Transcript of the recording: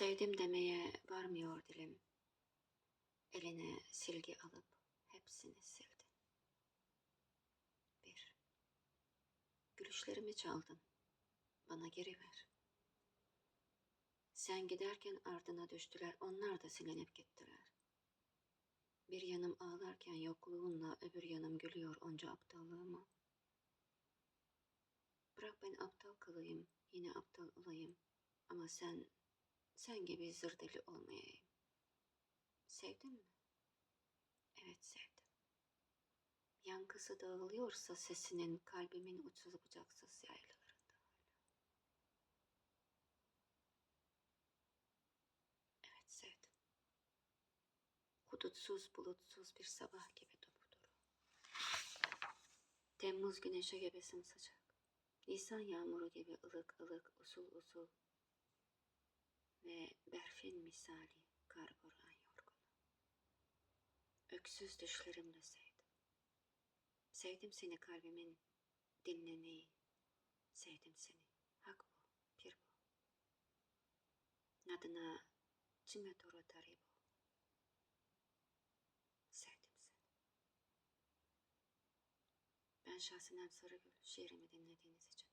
Sevdim demeye varmıyor dilim. Eline silgi alıp hepsini sildi. Bir. Gülüşlerimi çaldın. Bana geri ver. Sen giderken ardına düştüler, onlar da silinip gittiler. Bir yanım ağlarken yokluğunla öbür yanım gülüyor onca aptallığıma. Bırak ben aptal kalayım, yine aptal olayım. Ama sen, sen gibi zır deli olmayayım. Sevdin mi? Evet sevdim. Yankısı dağılıyorsa sesinin kalbimin uçsuz bucaksız yaylalarında hala. Evet sevdim. Hudutsuz bulutsuz bir sabah gibi dupduru. Temmuz güneşi gibi sımsıcak. Nisan yağmuru gibi ılık ılık usul usul ve berfin misali kar boran yorgunu. Öksüz düşlerimle sevdim. Sevdim seni kalbimin dinleneyi. Sevdim seni. Hak bu, pir bu. Adına cime toru taribu. Sevdim seni. Ben Şahsinem Sarıgül şiirimi dinlediğiniz için